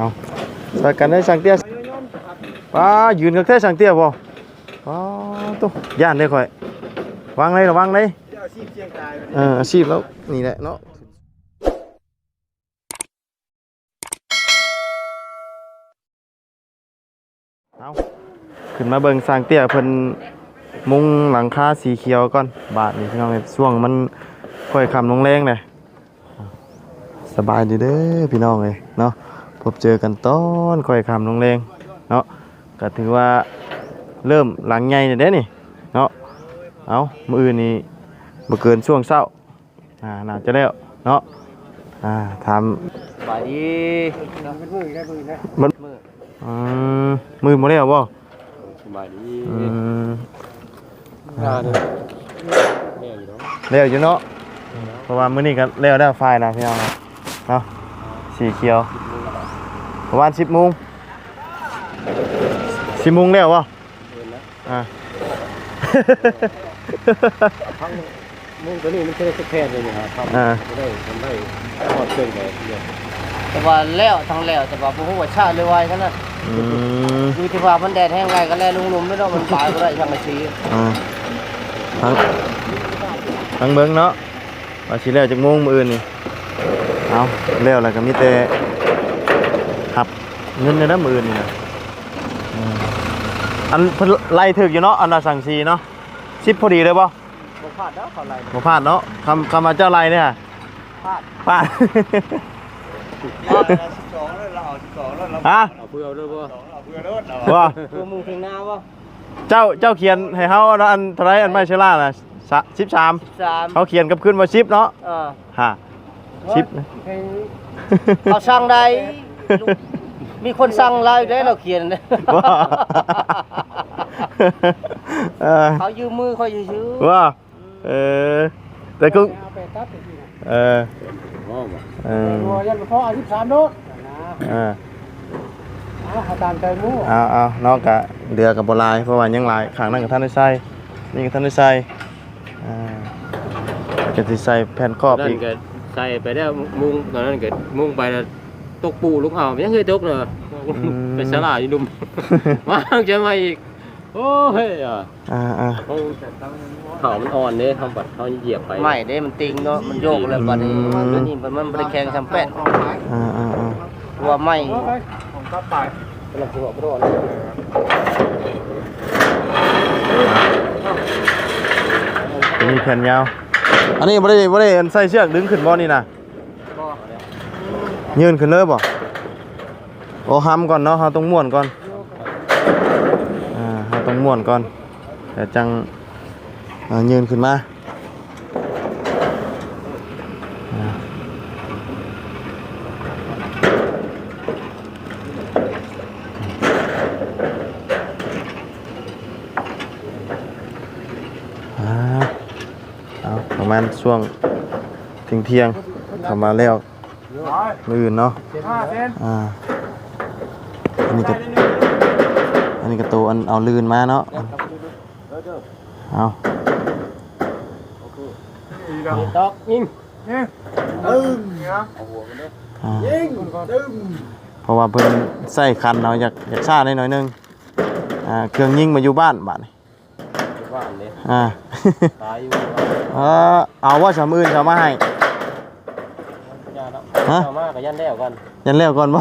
เอาใส่กันได้สังเตี้ยป้ายืนกับแท้สังเตี้ยบ่ป้าตุ๊ย่านเลยข่อยวางเลยระวังเลยเอออาชีพแล้วนี่แหละเนาะเอาขึ้นมาเบิ่งสร้างเตี้ยเพิ่นมุงหลังคาสีเขียวก่อน บาทนี่พี่น้องเอ้ยช่วงมันค่อยคำลงแรงเลยสบายดีเด้อพี่น้องเลยเนาะ พบเจอกันตอนค่อยคำลงแรงเนาะก็ถือว่าเริ่มหลังใหญ่เลยเด้นี่เนาะเอามืออื่นนี่บ่เกินช่วงเช้าอ่าน่าจะแล้วเนาะอ่าทสบายดีเป็นมือได้มือนะำมันอืมมือบ่แล้วบ่สบายดีอืมงานเนี่ยอยู่เนาะแล้วอยู่เนาะเพราะว่ามื้อนี้ก็แล้วได้ไฟล์นะพี่น้องเนาะสีเขียว ประมาณ10:00น10:00นแล้วบ่เห็นนะอ่าทั้งมุ่งตัวนี้มันแค่แค่เลยนะครับอ่าไม่ได้ทำได้ทอดเครื่องแบบเดียวแต่ว่าแล้วทั้งแล้วแต่ว่าบ่ฮู้ว่าชาติเลยไว้กันน่ะอืมอยู่ที่ว่ามันแดดแห้งไงก็แลลุงลุมไม่ต้องมันตายบ่ได้ช่างอาชีพอ่าทั้งทั้งเบิ่งเนาะว่าสิแล้วจักโมงมื้ออื่นนี่เอาแล้วแล้วก็มีแต่หับ เงินในน้ำมือนี่นะอืมอันเพิ่นไล่ถึกอยู่เนาะอันน่ะสั่งซีเนาะสิบพอดีเลยป่ะบ่พลาดแล้วเขาไล่บ่พลาดเนาะคำคำมาเจ้าไล่เนี่ยพลาดพลาดสิบสองแล้วเราเอาสิบสองแล้วเราฮะเอาเพื่อเอาด้วยบ่เอาเพื่อรถเราว่าตัวมึงถึงหน้าบ่เจ้าเจ้าเขียนให้เฮาเนาะอันเท่าไรอันไม่เชล่าน่ะสิบสาม3เขาเขียนกับขึ้นมาสิบเนาะเออฮะสิบเขาสั่งได้ลูก มีคนสั่งเราอีกได้เราเขียนว่าเออเขายืมมือเขายืมว่าเออแต่ก็เอาไปตัดไปที่ไหนเออบ่บ่เออรัวยันพ่ออายุสามโดดนะเออเอาเอาตามใจหมูเอาเอานอกกะเดือกับบหลายเพราะว่ายังหลายข้างนั้นกับท่านได้ใส่นี่กับท่านได้ใส่อ่าก็สิใส่แผ่นครอบนั่อีนกก็ใส่ไปแล้วมุ่งตอนนั้นก็มุ่งไปแล้วตกปูลูกเอายังเคยตกเนอะ ไปสลาอยู่ดุมวางจะมาอีก โอ้ยอะอ่าอ่าเขาเขามันอ่อนเนี่ยทำบัดเขาเหยียบไปไม่เด้มันติงเนาะมันโยกแล้วบัดนี้มันนี่มันบ่ได้แข็งซ้ำแป้นอ่าอ่าอ่าว่าไม่เอาไปผมกลับไปกำลังหัวกระโดดมีแผ่นยาว อันนี้บ่ได้บ่ได้อันใส่เชือกดึงขึ้นบ่นี่นะยืนขึ้นเลยบ่ โอ้ห้ำก่อนเนาะเฮาต้องม้วนก่อนอ่าเฮาต้องม้วนก่อนแต่จังยืนขึ้นมาอ่าอ่าเอาประมาณช่วงเที่ยงเที่ยงๆเข้ามาแล้วมืออื่นเนาะอ่า อันนี้ก็อันนี้ก็ตัวอันเอาลื่นมาเนาะเอาดอกยิงดึงยิงตึ้งเพราะว่าเพิ่นใส่คันเนาะอยากอยากซ่าได้หน่อยนึงอ่าเครื่องยิงมาอยู่บ้านบ้านนี่ว่านเลยอ่าตายอยู่เออเอาว่าสาวมื่นเขามาให้ฮะเอามากกับยันแล้วกัน ยันแล้วก่อนบ่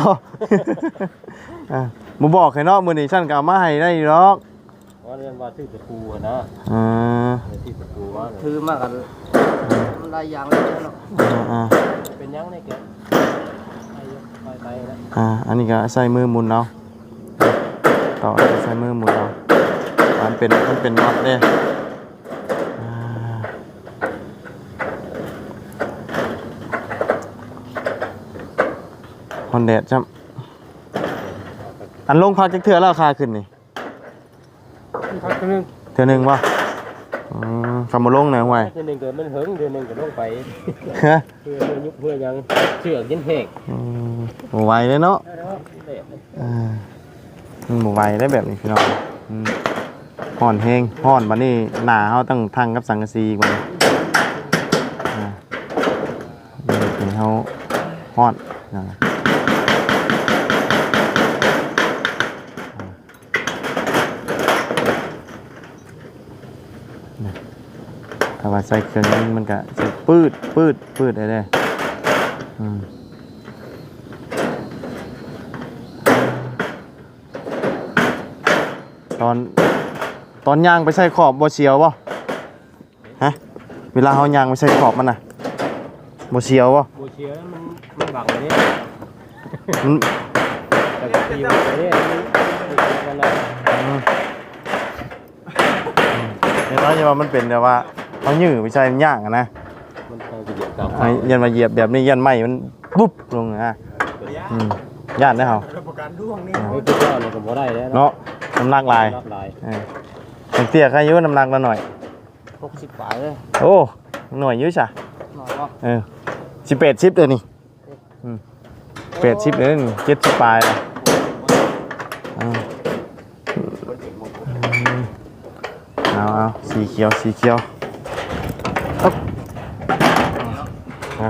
อ่าบ่บอกให้เนาะมื้อนี้ฉันก็เอามาให้ได้ดอกว่าเรียนว่าชื่อตะปูอะนะอ่าชื่อตะปูว่าถือมากันมันได้อย่างเลยเนาะอ่าอ่าเป็นยังไงแกไปไปไปนะอ่าอันนี้ก็ใส่มือหมุนเอาต่อใส่มือหมุนเอามันเป็นมันเป็นน็อตเด้ ฮอนแดดจ้ำอันลงพักจักเทื่อแล้วค่าขึ้นนี่พักนึงเทื่อหนึงบ่อืมคำบ่ลงหน่อยห่วยเดือนหนึ่งเกิดมันเหิงเดือนหนึ่งก็ต้องไปฮะเพื่อเพื่อยุบเพื่อยังเชือกยันเหกอืมบ่ไหวเลยเนาะเด็ดอ่ามันบ่ไหวได้แบบนี้พี่น้องอืมห่อนแห้งห่อนบัดนี้หน้าเฮาต้องทังกับสังกะสีอีกบัดนี้อ่าเดี๋ยวนี้เฮาฮ้อนนะ ว่าใส่เครื่องนึงมันก็สิปืดปืดปืดได้เด้อืมตอนตอนย่างไปใส่ขอบบ่เสียวบ่ฮะเวลาเฮาย่างไปใส่ขอบมันน่ะบ่เสียวบ่บูเชียร์มันมันบังไปนี่มันแต่ก็ตีไปนี่มันอะไร อืมเห็นแล้วอย่าว่ามันเป็นแบบว่า เอายื้อไปใส่มันย่างอะนะมันเอาไปเหยียบกับไอ้ยันมาเหยียบแบบนี้ยันไหมมันปุ๊บลงนะอืมย่านได้เหรอรับประกันด้วงนี่เฮ้ยตัวเจ้าเนี่ยก็บ่ได้แล้วเนาะน้ำหนักลายรับลายเออผมเตี้ยแค่อายุน้ำหนักละหน่อย60บาทเลยโอ้หน่อยอยุ่จ้ะหน่อยบ่เออสิบเป็ดชิปเลยนี่อืมเป็ดชิปเลยนี่เจ็ดสิบปลายละอ่าเอาเอาสีเขียวสีเขียวอ๊บอะ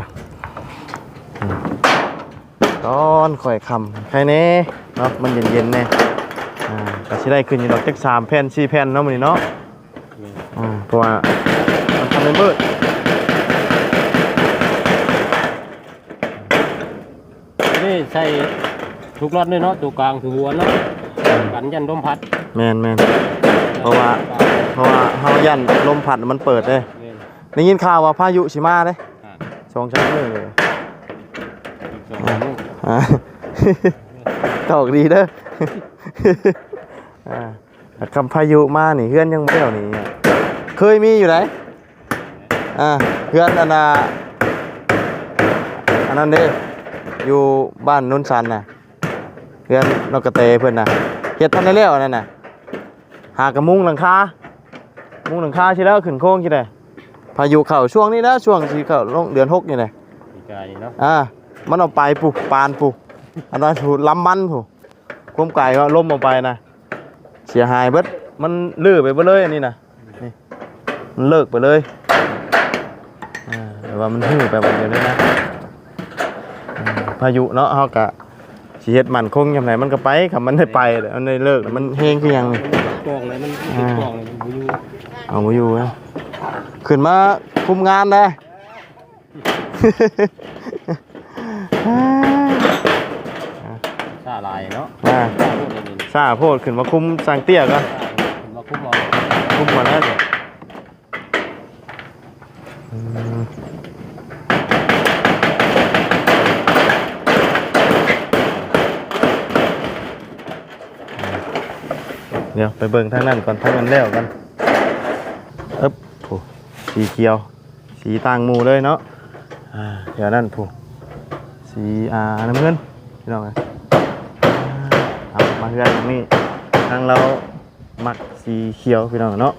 อืม ตอนข่อยคำใครเน่เนาะมันเย็นๆแน่อ่าก็สิได้ขึ้นอยู่ดอกจักสามแผ่นสี่แผ่นเนาะมื้อนี้เนาะอ่าเพราะว่ามันทำให้มืดนี่ใส่ทุกรอดเลยเนาะตัวกลางตัวหัวเนาะกันยันลมพัดแมนแมนเพราะว่าเพราะว่าเฮายันลมพัดมันเปิดเลยนี่ได้ยินข่าวว่าพายุสิมาเด้อ่าสองชั้นเลยอีกสองลูก อ่าตอกดีเด้ออ่าแต่คำพายุมานี่เฮือนยังไม่เอานี่เคยมีอยู่ไหนอ่าเฮือนอันน่ะอันนั้นเด้อยู่บ้านนุ่นสันน่ะเฮือนนกกระเตเพิ่นน่ะเฮ็ดทันได้แล้วอันนั่นน่ะหากระมุงหลังคามุงหลังคาใช่แล้วขึ้นโค้งใช่ได้พายุเข้าช่วงนี้นะช่วงที่เข้าลงเดือนหกนี่แหละอีกไกลเนาะอ่า มันเอาไปปุปานปุอันนั้นถูล้ำมันผูคุ้มไก่ก็ล้มออกไปนะเสียหายเบิดมันลื้อไปเบิดเลยอันนี้นะนี่มันเลิกไปเลยอ่าแต่ว่ามันหื้อไปหมดเดียวเลยนะอืมพายุเนาะเฮากะสิเฮ็ดมันคงยามไหนมันก็ไปครับมันได้ไปเดี๋ยวมันได้เลิกแล้วมันเฮงคือหยังนี่กองเลยมันติดกองเลยมันบ่อยู่เอามาอยู่นะขึ้นมาคุมงานได้ ซาลาย เนาะอ่าซาโลดเนี่ซาโพดขึ้นมาคุ้มสังเตี้ยก็มาคุ้มเอคุ้มก่อนแล้วเดี๋ยวไปเบิ่งทางนั้นก่อนทางนั้นแล้วกันเอ๊บผูสีเขียว สีต่างหมูเลยเนาะอ่าเดี๋ยวนั่นผูสีอ่าน้ำเงินพี่น้องไง เฮือนตรงนี้ทางเรามักสีเขียวพี่น้องเนาะ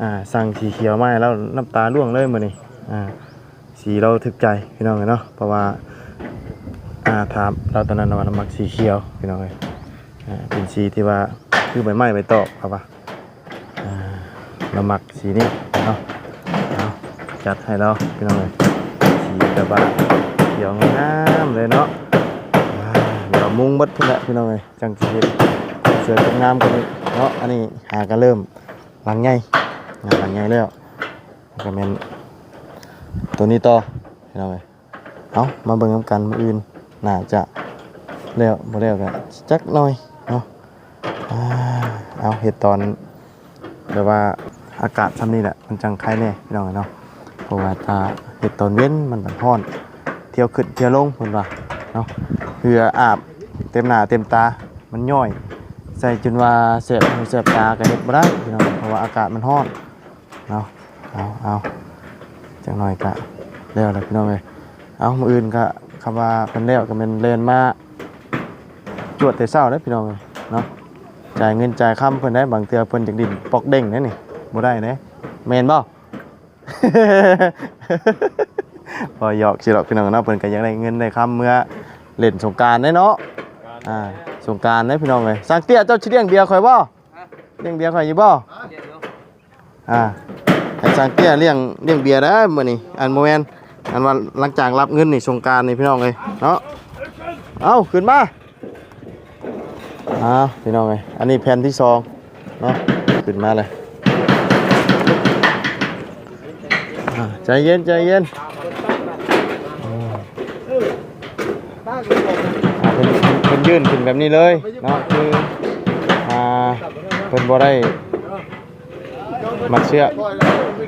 อ่าสั่งสีเขียวมาแล้วน้ำตาร่วงเลยมื้อนี้อ่าสีเราถึกใจพี่น้องเนาะเพราะว่าอ่าถามเราตอนนั้นเรามักสีเขียวพี่น้องเอ้ยอ่าเป็นสีที่ว่าคือใบไม้ใบตอกครับว่าอ่าเรามักสีนี้เนาะเอาจัดให้เราพี่น้องเอ้ยสีกระบะเขียวงามเลยเนาะ มุ้งบัดพุ่นแหละพี่น้องเอ้ยจังสีเฮ็ดเสือกับงามกันนี้เนาะอันนี้หากันเริ่มหลังใหญ่งหลังใหญ่แล้วก็แม่นตัวนี้ต่อพี่น้องเอ้ยเอามาเบิ่งนำกันมืออื่นน่าจะแล้วบ่แล้วก็จักหน่อยเนาะเอาเฮ็ดตอนแบบว่าอากาศทำนี่แหละมันจังไคล้แน่พี่น้องเอ้ยเนาะเพราะว่าถ้าเฮ็ดตอนเว้นมันมันร้อน เที่ยวขึ้นเที่ยวลงเพิ่นว่าเนาะเหืออาบ เต็มหน้าเต็มตา มันย่อย ใส่จนว่าเสียบหูเสียบตาก็เฮ็ดบ่ได้พี่น้องเพราะว่าอากาศมันร้อนเนาเอาเอาจังหน่อยก็แล้วล่ะพี่น้องเอ้ยเอามื้ออื่นก็คำว่าเพิ่นแล้วก็แม่นเล่นมาจวดแต่เช้าเด้พี่น้องเอ้ยเนาะจ่ายเงินจ่ายค่ำเพิ่นได้บางเทื่อเพิ่นจักดินปอกเด้งเด้นี่บ่ได้เด้แม่นบ่พอหยอกสิหรอกพี่น้องเนาะเพิ่นก็ยากได้เงินได้คำเมื่อเล่นสงการได้เนาะ อ่าสงกรารได้พี่น้องเลยสังเตี้ยเจ้าสิเลี้ยงเบียร์ข่อยบ่เลี้ยงเบียร์ข่อยอยู่บ่อ่าให้สังเตี้ยเลี้ยงเลี้ยงเบียร์ได้มื้อนี้อันโมแมนอันว่าหลังจากรับเงินนี่สงกรารนี่พี่น้องเลยเนาะเอาขึ้นมาอ้าวพี่น้องเลยอันนี้แผ่นที่สองเนาะขึ้นมาเลยอ่าใจเย็นใจเย็น ยื่นขึ้นแบบนี้เลยเนาะคืออ่าเพิ่นบ่ได้มัดเชือก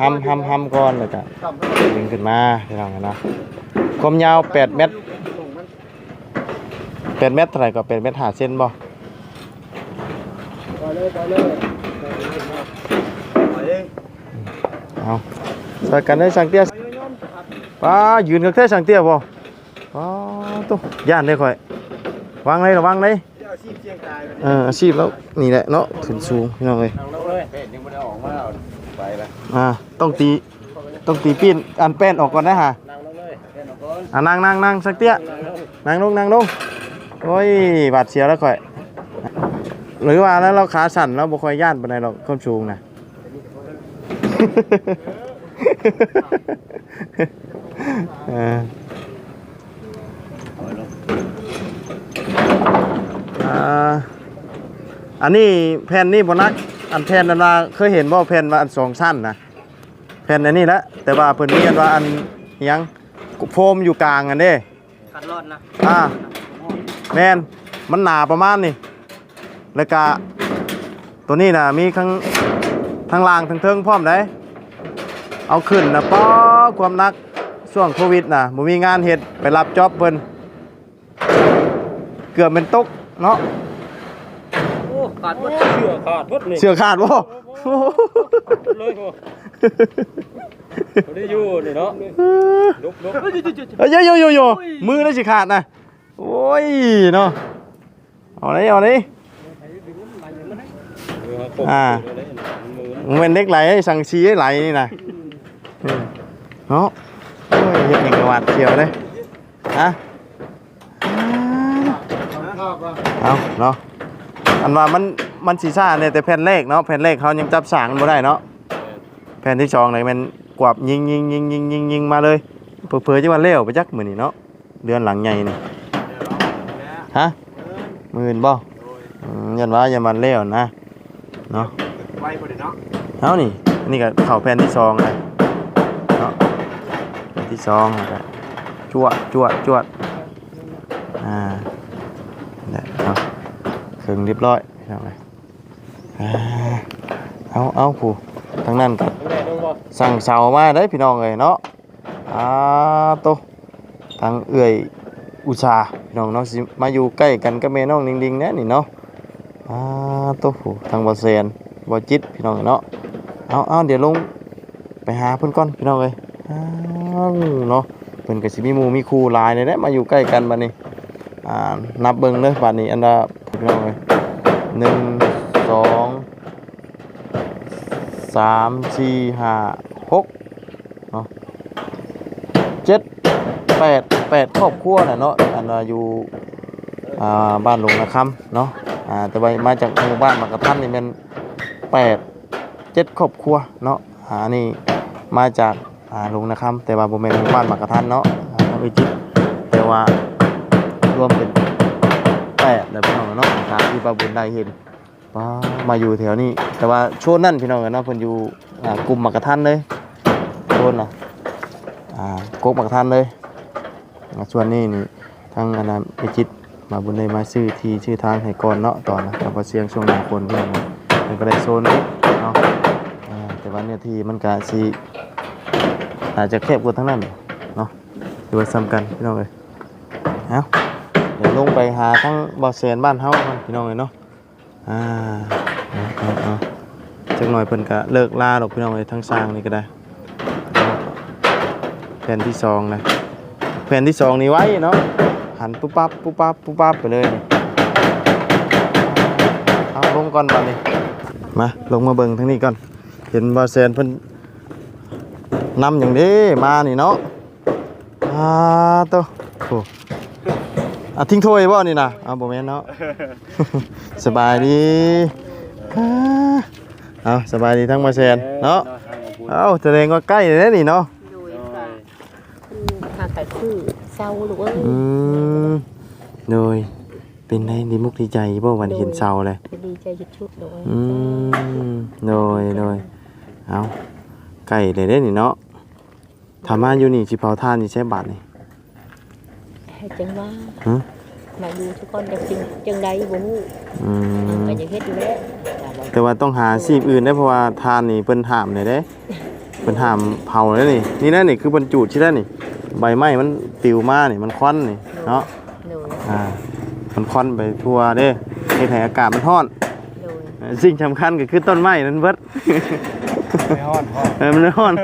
ห้ำห้ำห้ำก่อนเลยจ้ะดึงขึ้นมาพี่น้องเนาะความยาว8เมตร8เมตรเท่าไหร่ก็8เมตร5เซนบ่เอเอาใส่กันได้สังเตี้ยป้ายืนกับแท้สังเตี้ยบ่ป้าตุ๊ย่านได้ค่อย วางเลยระวังเลยเจ้าชีพเชียงรายไปเอออาชีพแล้วนี่แหละเนาะขึ้นสูงพี่น้องเอ้ยนั่งลงเลยยังไม่ได้ออกมาไปแล้วอ่าต้องตีต้องตีปีนอันแป้นออกก่อนนะฮะนั่งลงเลยอ่านั่งนั่งนั่งสักเตี้ยนั่งลงนั่งลงโอ้ยบาดเสียวแล้วค่อย หรือว่าแล้วเราขาสั่นแล้วบ่ค่อยย่านปานใดหรอกความสูงน่ะเออ อ่าอันนี้แผ่นนี่บนัก อันแผ่นนั้นว่าเคยเห็นบ่แผ่นว่าอันสองชั้นนะแผ่นอันนี้แหละแต่ว่าเพิ่นมีอันว่าอันอิหยังโฟมอยู่กลางอันเด้กันรอดนะอ่าแมนมันหนาประมาณนี้แล้วก็ตัวนี้นะมีข้างทางล่างทางเทิงพร้อมได้เอาขึ้นนะป้อความหนักช่วงโควิดนะบ่มีงานเฮ็ดไปรับจ็อบเพิ่นเกือบเป็นตก เนาะโอ้ขาดหมดเชื่อขาดหมดนี่เสื้อขาดบ่เลยโหบ่ได้อยู่นี่เนาะลุกลุกเอ้ยโยโยโยโยมือได้สิขาดนะโอ้ยเนาะเอาเลยเอาเลยอ่ามึงเป็นเด็กไหลให้สั่งชี้ให้ไหลนี่นะเออเนาะโอ้ยเฮ็ดหยังกะหวาดเขียวเลยฮะ ภาพว่า เอาเนาะอันว่ามันมันสีซ่าเนี่ยแต่แผ่นแรกเนาะแผ่นแรกเขายังจับสางบ่ได้เนาะแผ่นที่สองเลยมันกวาบยิงยิงยิงยิงยิงยิงมาเลยเผื่อๆจะว่าเลี้ยวไปจักมือนี่เนาะเดือนหลังใหญ่นี่ฮะมืออื่นบ่อืมยันว่าอย่ามันเลี้ยวนะเนาะไว้พอดีเนาะเอานี่อันนี่ก็เข่าแผ่นที่สองเลยเนาะแผ่นที่สองแล้วก็จวดจวดจวดอ่าเนี่ยเนาะ เครึ่งเรียบร้อยเอาไปอ่าเอาเอาผู้ทั้งนั้นก็สั่งเสามาได้พี่น้องเลยเนาะอ่าโตทางเอื่อยอุตสาพี่น้องเนาะสิมาอยู่ใกล้กันกับแม่น้องดิงๆแน่นี่เนาะอ่าโตผู้ทางบ่เซนบ่จิตพี่น้องเนาะเอาเอาเดี๋ยวลงไปหาเพิ่อนก่อนพี่น้องเอ้ยอ้าเนาะเพิ่นก็สิมีมูมีครูลายเลยแหละมาอยู่ใกล้กันบัดนี้อ่านับเบิ่งเด้อบัดนี้อันละ พี่น้องเอ้ยหนึ่งสองสามสี่ห้าหกเนาะเจ็ดแปดแปดครอบครัวน่ะเนาะอันอยู่อ่าบ้านหลวงนาคำเนาะอ่าแต่ว่ามาจากหมู่บ้านมากระทันนี่แมันแปดเจ็ดครอบครัวเนาะอ่านี่มาจากอ่าลุงนะครับแต่ว่าผมเป็นหมู่บ้านหมากกระทันเนาะอ่าทางอิจิตแต่ว่ารวมเป็น ที่ปาบุญได้เห็นว้ามาอยู่แถวนี้ แต่ว่าช่วงนั้นพี่น้องเนาะเพิ่นอยู่อ่ากลุ่มหมากกระทันเลยโซนน่ะอ่ากกหมากกระทันเลยอ่าส่วนนี้นี่ทางอนาอิจิตมาบุญได้มาซื้อที่ชื่อทางให้ก่อนเนาะตอนนะแต่พอเสียงช่วงหน้าฝนพี่น้องมันก็ได้โซนนี้เนาะแต่ว่าเนี่ยที่มันก็สิอาจจะแคบกว่าทั้งนั้นเนาะดูว่าซ้ำกันพี่น้องเลยเอา ลงไปหาทั้งบ่อแสนบ้านเฮาก่อนพี่น้องเลยเนาะอ่าเอาเอาเจักหน่อยเพิ่นก็เลิกลาดอกพี่น้องเลยทั้งสร้างนี่ก็ได้ แผ่นที่สองนะแผ่นที่สองนี่ไว้เนาะหันปุ๊บปั๊บปุ๊บปั๊บปุ๊บปั๊บไปเลยเอาลงก่อนบัดนี้มาลงมาเบิ่งทางนี้ก่อนเห็นว่าแซนเพิ่นนำอย่างนี้มานี่เนาะอ่าโตโอ้ อะทิ้งถ้วยบ่นี่นะเอาบ่แม่นเนาะ สบายดีอ่าเอาสบายดีทั้งมาแซนเนาะเอาแสดงว่าใกล้เลยนะนี่เนาะโดยค่ะหาขายคือเศร้าหรือว่าอืมโดยเป็นไงดีมุกดีใจบ่วันเห็นเสาเลยดีใจชุดๆโดยอืมโดยโดยเอาไก่เลยได้นี่เนาะถามมาอยู่นี่สิเผาทานนี่ใช้บาทนี่ ให้จังว่าหึมาดูทุกคนจะจริงจังใดบ่ฮู้อืมันมก็จะเฮ็ดอยู่แล้วแต่ว่าแต่ว่าต้องหาอาชีพอื่นได้เพราะว่าทานนี่เพิ่นห้ามได้เด้เพิ่นห้ามเผาได้นี่ นี่นะนี่คือบรรจุที่ได้นี่ ใบไม้มันปลิวมานี่มันควันนี่เนาะโดยอ่ามันควันไปทั่วเด้เฮ็ดให้อากาศมันร้อนโดยเอ่อสิ่งสำคัญก็คือต้นไม้นั่นเบิด ไม่ฮอดฮอดเออมันร้อน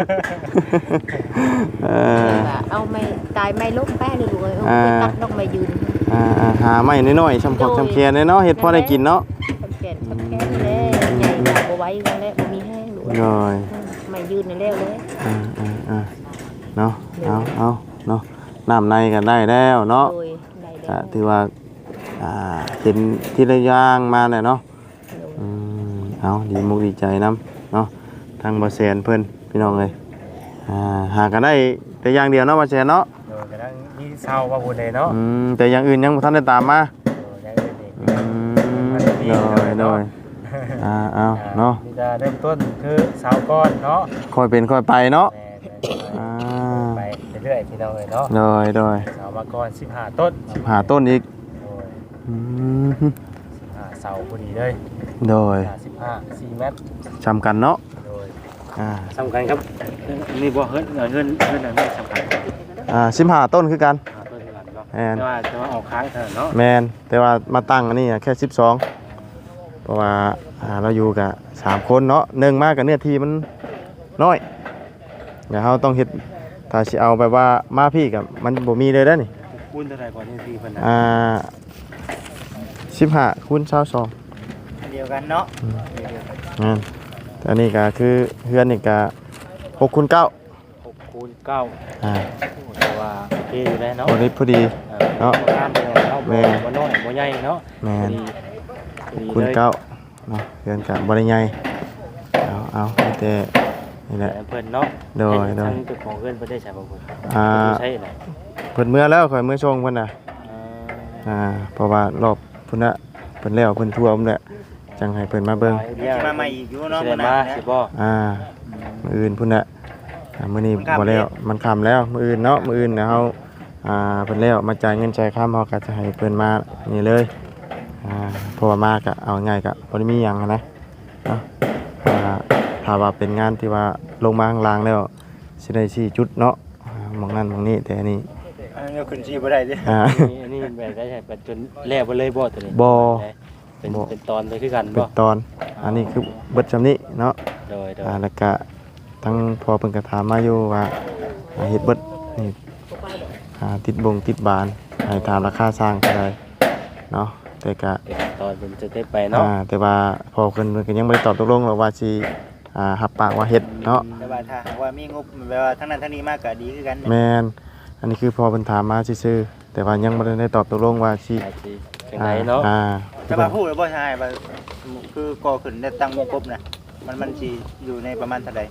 เออแต่ว่าเอาไม่ตายไม่ล้มแป้เลยลูกเอ้ยเอาอ่าไปตัดดอกไม้ยืนอ่าอ่าหาไม้น้อยๆชำพอกชำเคียนเนาะเฮ็ดพอได้กินเนาะทำแขนทำแขนนี่แหละใหญ่แบบบ่ไหว้กันแล้วบ่มีแห้งลูกหน่อยไม่ยืนนี่แล้วเลยอ่าอ่าอ่าเนาะเอาเอาเนาะน้ำในกันได้แล้วเนาะโดยได้แล้ก็วถือว่าอ่าเห็นทีละอย่างมาแหละเนาะโดยอืมเอาดีมุกดีใจนํเนาะ ทางบ่แซนเพิ่นพี่น้องเอ้ยอ่าหากันได้แต่อย่างเดียวเนาะบ่แซนเนาะโดยกระทั่งมีเศร้าว่าบุญเลยเนาะอืมแต่อย่างอื่นยังบ่ทันได้ตามมาโดยยังอื่นอีกอืมโดยโดยอ่าเอาเนาะนี่จะเริ่มต้นคือเสาก้อนเนาะค่อยเป็นค่อยไปเนาะแม่อ่าไปเรื่อยๆพี่น้องเลยเนาะโดยโดยเสามาก่อน15ต้นหาต้นอีกโดยอืม15เสาพอดีเลยโดย15 4เมตร จำกันเนาะโดย อ่าสำคัญครับนี่บ่เฮิรนเงินเงินเงินอันนี้สำคัญอ่าสิบห้าต้นคือกันหาต้นเงินเนาะแม่นแต่ว่าจะว่าออกค้างเถอะเนาะแมนแต่ว่ามาตั้งอันนี้อะแค่สิบสองเพราะว่าอ่าเราอยู่กับสามคนเนาะหนึ่งมากกับเนื้อที่มันน้อยเดี๋ยวเราต้องเฮ็ดถ้าสิเอาแบบว่ามาพี่กับมันบ่มีเลยได้อนี่คูณเท่าไหร่กว่านี่พี่เพิ่นน่ะอ่าสิบห้าคูณเช้าสองเดียวกันเนาะนั่นแต่ อันนี้ก็คือเฮือนนี่ก็หกคูณเก้า6คูณ9อ่าแต่ว่าโอเคอยู่แล้วเนาะพอดีพอดี เนาะงามเป็นไงเนาะแม่บ่น้อยบ่ใหญ่เนาะแมนดีดีคูณเลยเก้าเนาะเฮือนกับบริใหญ่เอาเอามีแต่นี่แหละแต่เพิ่นเนาะโดยโดยทั้งเจ้าของเพิ่นเพิ่นได้ใช้บ่เพิ่นอ่าใช่น่ะเพิ่นเมื่อแล้วข่อยเมื่อชงเพิ่นน่ะอ่าอ่าเพราะว่ารอบเพิ่นน่ะเพิ่นแล้วเพิ่นทั่วพุ่นแหละ จังให้เพิ่นมาเบิ่งเดี๋ยวมาใหม่อีกอยู่เนาะสิได้มาสิบ่อ่ามื้ออื่นพุ่นน่ะอ่ามื้อนี้บ่แล้วมันค่ำแล้วมื้ออื่นเนาะมื้ออื่นเดี๋ยวเฮาอ่าเพิ่นแล้วมาจ่ายเงินจ่ายค่าเฮาก็จะให้เพิ่นมานี่เลยอ่าเพราะว่ามาก็เอาง่ายก็บ่ได้มีหยังหั้นนะเนาะอ่าถ้าว่าเป็นงานที่ว่าลงมาข้างล่างแล้วสิได้ชี้จุดเนาะอ่าหมองนั้นหมองนี้แต่อันนี้อันนี้ขึ้นชีบ่ได้ดิอ่าอันนี้แบบได้ใช่แบบจนแล่บ่เลยบ่ตัวนี้บ่ เป็นบ่ เป็นตอนเลยคือกันเป็บ่นตอน อันนี้คือเบิดจำนี้เนาะโดยโดยอ่าแล้วก็ทั้งพอเพิ่นก็ถามมาอยู่ว่าอ่าเฮ็ดเบิดนี่อ่าติดบงติดบานให้ถามราคาสร้างเท่าไหร่เนาะแต่ก็เป็นตอนเป็นจะได้ไปเนาะอ่าแต่ว่าพอเพิ่นเพิ่นก็ยังบ่ได้ตอบตกลงหรอกว่าสิอ่ารับปากว่าเฮ็ดเนาะ แต่ว่าถ้าหากว่ามีงบแบบว่าทั้งนั้นทั้งนี้มากก็ดีคือกันแม่นอันนี้คือพอเพิ่นถามมาซื่อๆแต่ว่ายังบ่ได้ตอบตกลงว่าสิอาจสิจังไดเนาะอ่า แต่ว่าพูดแล้วบ่ใช่ว่าคือก่อขึ้นได้ตั้งวงกบนะมันมันสิอยู่ในประมาณเท่าใด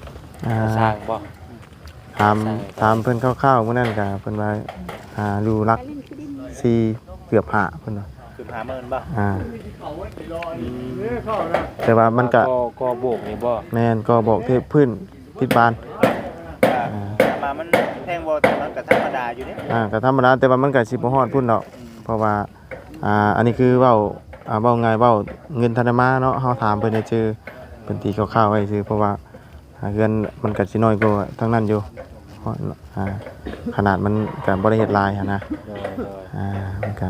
อ่าสร้างบ่ถามถามเพิ่นคร่าวๆมื้อนั้นก็เพิ่นว่าอ่ารูรักสี่เกือบห้าเพิ่นว่าคือหาเมินบ่อ่า แต่ว่ามันก็ก็โบกนี่บ่ แม่นก็บอกที่พื้นติดบาน อ่ามามันแพงบ่แต่มันก็ธรรมดาอยู่เด้อ่าก็ธรรมดาแต่ว่ามันก็สิบ่ฮอดพุ่นดอก เพราะว่าอ่าอันนี้คือเว้า อ่าเว้าง่ายเว้าเงินธนามาเนาะเฮาถามเพิ่นได้ชื่อเพิ่นตีคร่าวๆไว้ซื่อเพราะว่าอ่าเงินมันก็สิน้อยกว่าทั้งนั้นอยู่เพราะอ่าขนาดมันก็บ่ได้เฮ็ดลายหันนะโดยโดยอ่ามันก็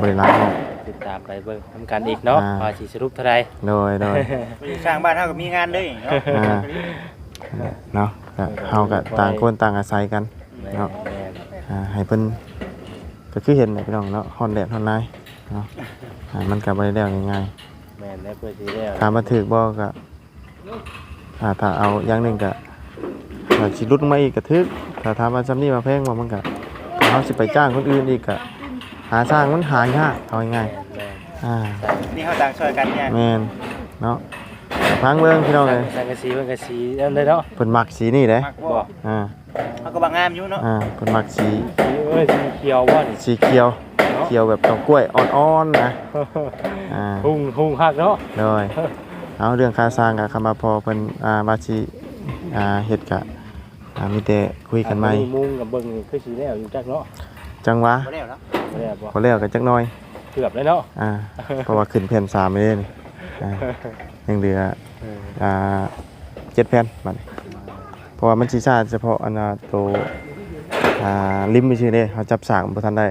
บ่ได้ลายเนาะติดตามไปเบิ่งทำกันอีกเนาะอ่าว่าสิสรุปเท่าใดโดยโดยสร้างบ้านเฮาก็มีงานเลยเนาะอ่าเนาะก็เฮาก็ต่างคนต่างอาศัยกันแม่นเนาะแม่นอ่าให้เพิ่นก็คือเห็นแหละพี่น้องเนาะฮอนแดดฮอนนาย เนาะอ่ามันก็บ่ได้แล้วง่ายแม่นแล้วเพื่อสิได้ๆถามมาถึกบ่ก็อ่าถ้าเอาอย่างหนึงก็ถ้าสิลดลงมาอีกก็ถึกถ้าถามว่าจำนี้มาแพงบ่มันก็เฮาสิไปจ้างคนอื่นอีกก็หาสร้างมันหายากเอาง่ายแม่นๆอ่านี่เฮาต่างช่วยกันเนี่ยแม่นเนาะพังเบิ่งพี่น้องเอ้ยสังกะสีเพิ่นก็สีนั่นเลยเนาะเพิ่นมักสีนี่เด้มักบ่บ่อ่าเฮาก็บ่งามอยู่เนาะอ่าเพิ่นมักสีสีเอ้ยสีเขียวบ่นี่สีเขียว เขียวแบบดอกกล้วยอ่อนๆนะอ่าหุ่งหุ่งคักเนาะเลยเอาเรื่องค่าสร้างกับคำมาพอเพิ่นอ่าว่าสิอ่าเฮ็ดกะอ่ามีแต่คุยกันใหม่มุงกับเบิ่งนี่คือสิแล้วอยู่จักเนาะจังหวะบ่ได้แล้วบ่ได้บ่พอแล้วกันจักหน่อยเกือบแล้วเนาะอ่าเพราะว่าขึ้นแผ่นสามไม่ได้นี่อ่ายังเหลือเอออ่าเจ็ดแผ่นบัดนี้เพราะว่ามันชีชาเฉพาะอันน่ะตัวอ่าลิมไม่ชื่อเด้เขาจับสากบ่ทันได้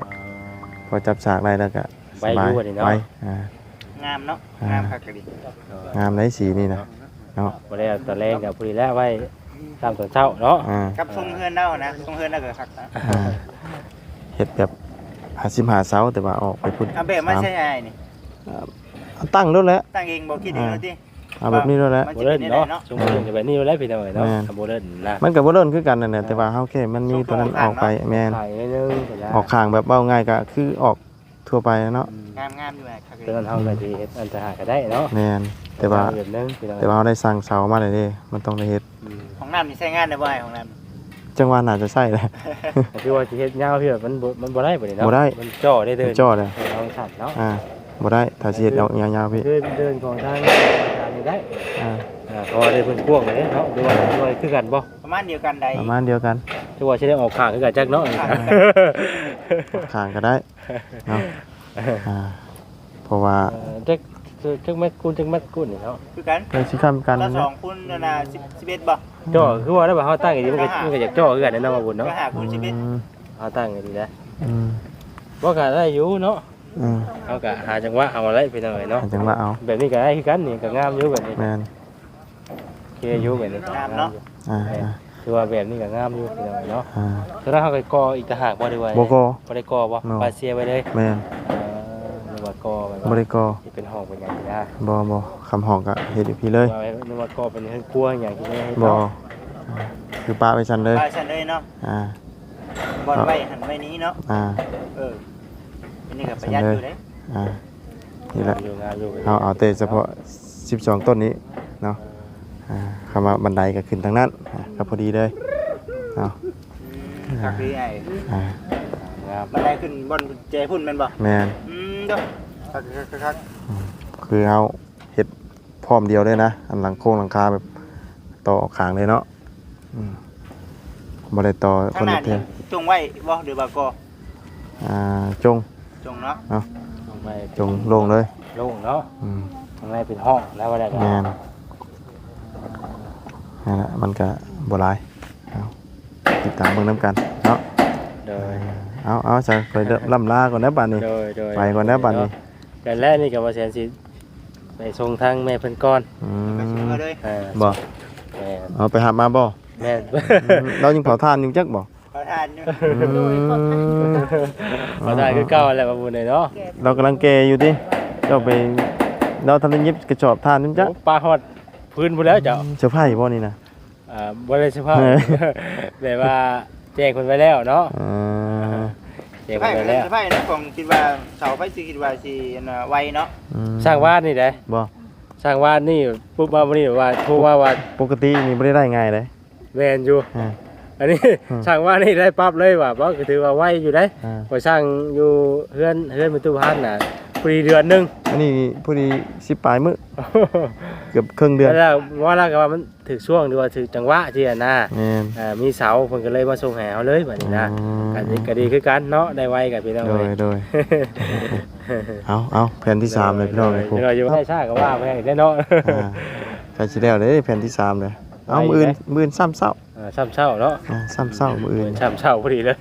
พอจับสากได้แล้วก็สไว้บายอยู่นี่เนาะ ไว้อ่างามเนาะอ่างงามคักกะดิงามในสีนี่นะเนาะบ่ได้ตอนแรกกับพอดีแล้วไว้ตามตอนเช้าเนาะอ่ากับทรงเฮือนเนานะทรงเฮือนน่ะก็คักนะอ่าเฮ็ดแบบหาสิมหาเสาแต่ว่าออกไปพุ่นเอาแบบมาสใช่ไอ้นี่เอาตั้งรถแล้วตั้งเองบ่คิดเองเลยติ เอาแบบนี้รถแล้วมันบ่จะเล่เป็นนได้เนาะเนาะช่วงนี้แบบนี้บ่ได้พี่น้อยเนาะแม่นบ่เล่นนะมันก็บ่เล่นคือกันนั่นแหละแต่ว่าเฮาแค่มันมีตัวนั้นออกไปแม่นถ่ายนิดนึงก็ได้ออกข้างแบบเว้าง่ายก็คือออกทั่วไปเนาะงามงามอยู่ไอ้คักกะเตืดิอนเฮาก็สิเฮ็ดอันจะหาก็ได้เนาะแม่นแต่ว่าแบบนึงพี่น้อยแต่ว่าเราได้สั่งเสามาเลยเด้มันต้องได้เฮ็ดอืมของน้ำนี่ใช้งานได้บ่ไอ้ของน้ำจังหวะน่าจะใช่แหละแต่คือว่าสิเฮ็ดยาวพี่แบบมันบ่มันบ่ได้บ่นี่เนาะบ่ได้มันจ่อได้เดินจ่อเลยเอาสั่นเนาะอ่าบ่ได้ถ้าสิเฮ็ดเอายาวๆพี่เดินเดินของทางทาง นี้ได้อ่าอ่าพอได้เพิ่นพ่วงเลยเนาะดูว่าดูว่าคือกันบ่ประมาณเดียวกันใดประมาณเดียวกันดูว่าสิได้ออกข้างคือกันจักเนาะข้างก็ได้เนาะอ่าเพราะว่าเอ่อจักจักแม็กคูณจักแม็กคูณนี่เนาะคือกันเคยสิค้ำกันละสนะองคูณนั่นน่ะ10 11บ่จ่อคือว่าได้บ่เฮาตั้งอย่างนี้มันก็มันก็อยากจ่อคือกันเนาะว่าบุญเนาะก็หาคูณ11อืมเฮาตั้งอย่างนี้นะอืมบ่ก็ได้อยู่เนาะ อืมเฮาก็หาจังหวะเอาอะไรไปหน่อยเนาะอันจังว่าเอาแบบนี้ก็ได้คือกันนี่ก็งามอยู่แบบนี้แม่นเคอยู่แบบนี้งามเนาะอ่าอ่าคือว่าแบบนี้ก็งามอยู่พี่น้อยเนาะอ่าถ้าเราเฮาก็ก่ออีกต่างหากบ่ได้ว่าบ่ก็ บ่ได้ก่อบ่เนาะปาเสียไว้เลยแม่นเออนึกว่าก่อไว้บ่ได้ก็ที่เป็นห้องเป็นหยังนี่นะบ่บ่คำหอกก็เฮ็ดอยู่พี่เลยว่าไว้นึกว่าก่อเป็นเฮือนครัวอย่างที่นี่ให้บ่เนาะคือป้าไว้ซั่นเลย ไปฉันเลยเนาะอ่า บอลไว้หันไว้นี้เนาะ อ่า เอออั นนี้ก็ประหยัดอยู่เด้อ่านี่แหละอยู่งานอยู่เอาเอาแต่เฉพาะ 12 ต้นนี้เนาะอ่าคำว่าบันไดก็ขึ้นทางนั้นอ่าก็พอดีเลยเอาอืมคักดีไอ้อ่างามบันไดขึ้นบอลเจพุ่นแม่นบ่แม่นอืมเด้อคักคักคักคักคือเอาเฮ็ดพร้อมเดียวเลยนะ อันหลังโค้งหลังคาแบบต่อออกข้างเลยเนาะอืมบ่ได้ต่อคข้างนหน้าละเทีนี่ยจงไว้บ่หรือว่าก็อ่าจง จงเนาะลงไปจงลงเลยโล่งเนาะอืมข้างในเป็นห้องแล้วว่าได้ก็แม่นนั่นแหละมันก็บ่หลายเอาติดตามเบิ่งนํกันเนาะโดยเอาเอาจะไปเด้อล่ำลาก่อนนะบัดนี้ โดยโดยไปก่อนนะบัดนี้กันแรกนี่กับว่าแสนสิไปส่งทางแม่เพิ่นก่อนอืก็สิมเอาเลยเออบ่แม่เอาไปหามาบ่ แม่อืมเรายังเผาทานอยู่จักบ่ ขอทานอยู่โดยขอทานมาได้คือเก่าแหละบ่บุญเลยเนาะเรากำลังแกอยู่ดิเจ้าไปเราทันได้เย็บกระจอบทานนึงจักโอ้ปลาฮอดพื้นพุ่นแล้วเจ้าเสื้อผ้าอยู่บ่นี่นะ อ่าบ่ได้เฉพาะเออ แบบว่าแจ้งเพิ่นไว้แล้วเนาะเออแจ้งไพ่เพิ่นก็ไว้ได้แล้วไพ่นะผมคิดว่าเสาไฟสิคิดว่าสิอันน่ะไวเนาะอืมสร้างบ้านนี่ได้บ่สร้างบ้านนี่ปุ๊บมาวันนี้ว่าโทรมาว่าปกตินี่บ่ได้ได้ง่ายเลยแม่นอยู่ อ่า อันนี้อืมสร้างบ้านนี่ได้ปั๊บเลยว่าบ่ก็ถือว่าไวอยู่ได้อ่าพอสร้างอยู่เฮือนเฮือนประตูพันน่ะปีเดือนหนึง อันนี้ผู้ดี10ปลายมื้อเกือบครึ่งเดือนแล้วว่าแล้วก็ว่ามันถึกช่วงหรือว่าถึกจังหวะที่อันน่ะแม่น อ่ามีเสาเพิ่นก็เลยมาส่งให้เฮาเลยบัดนี้นะอืมก็ดีก็ดีคือกันเนาะได้ไวกับพี่น้องโดเลยยโดยเอาเอาแผ่นที่สามเลยพี่น้องเลยครูเดี๋ยวอยู่ได้ชาก็ว่าไปให้ได้เนาะ อ่าใกล้สิแล้วเด้แผ่นที่สามเลยเอามืออื่นมืออื่นซ้ำเศร้า อ่าซ้ำเช้าเนาะอ่าซ้ำเศร้ามืออื่นซ้ำเช้าพอดีเลย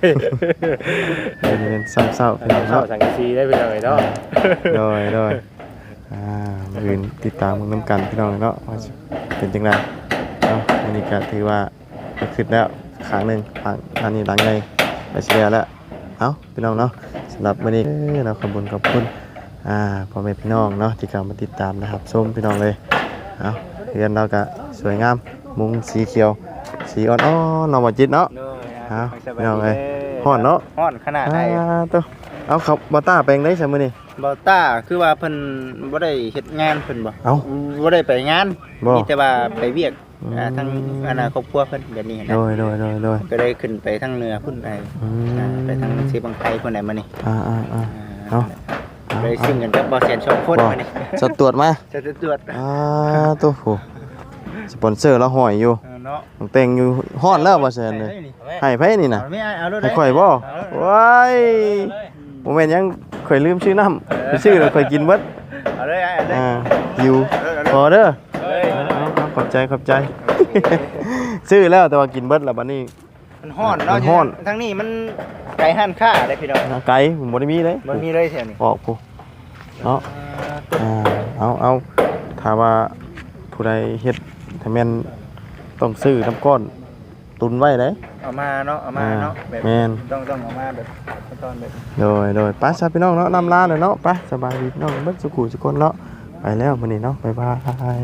มืออื่นซ้ำเศร้าพี่น้องซ้ำเช้าเนาะสังกะสีได้พี่น้องเลยเนาะโดยโดยอ่ามืออื่นติดตามมึงน้ำกันพี่น้องเนาะว่าสิเป็นจังไดเนาะอันนี้ก็ถือว่าก็ขึ้นแล้วครั้งหนึ่งครั้งอันนี้หลังในไปเสียแล้วเอาพี่น้องเนาะสำหรับวันนี้เอ้อเราขอบคุณขอบคุณอ่าพ่อแม่พี่น้องเนาะที่เข้ามาติดตามนะครับส้มพี่น้องเลย เอาเรือนเราก็สวยงาม มุงสีเขียว สีอ่อนๆเนาะบ่จิตเนาะเอาพี่น้องเอ้ยฮ้อนเนาะฮ้อนขนาดไหนอ่าตัวเอาเขาบอต้าแปลงได้ใช่มื้อนี่บ่ต้าคือว่าเพิ่นบ่ได้เฮ็ดงานเพิ่นบ่เอ้าบ่ได้ไปงานบ่มีแต่ว่าไปเวียกอืมอ่าทั้งอนาครอบครัวเพิ่นแบบนี้โดนะยโดยโดยโดยก็ได้ขึ้นไปทั้งเหนือพุ่นไปอืมอ่าไปทางเสียบังไทพุ่นไหนมานี่อ่าอ่าอ่าอ่เอาไปซิ่งกันกับบ่แสนสองคนบ่มานี่สตรวจมาจะตรวจอ่าตัวโหสปอนเซอร์เราห้อยอยู่อืม เนาะน้องแต่งอยู่ฮ้อนแล้วบ่แซ่นเลยให้ไผนี่น่ะเอาไม่เอารถให้ข่อยบ่ว้ายบ่แม่นยังข่อยลืมชื่อน้ำไปชื่อแล้วข่อยกินเบิดเอาเลยเอาเลยอ่าหิวพอเด้อเอาเลยเอาเอาเอาขอบใจขอบใจ ซื้อแล้วแต่ว่ากินเบิดแล้วบัดนี้ มันฮ้อนเนาะมันฮ้อน ทั้งนี้มันไก่หั่นค่าได้พี่น้องไกลผมบ่ได้มีเลยมันมีเลยแถวนี้ออกกูเนาะ อ่าเอาเอาถ้าว่าผู้ใดเฮ็ดถ้าแม่น ต้องซื้อน้ำก้อน ตุนไว้เลย เอามาเนาะเอามาเนาะแบบแม่น ต้องต้องเอามาแบบขั้นตอนแบบโดยโดยไปซะพี่น้องเนาะนำลาเลยเนาะไปสบายดีพี่น้องเบิดสุขุสุคนเนาะไปแล้วมื้อนี้เนาะบ๊ายบาย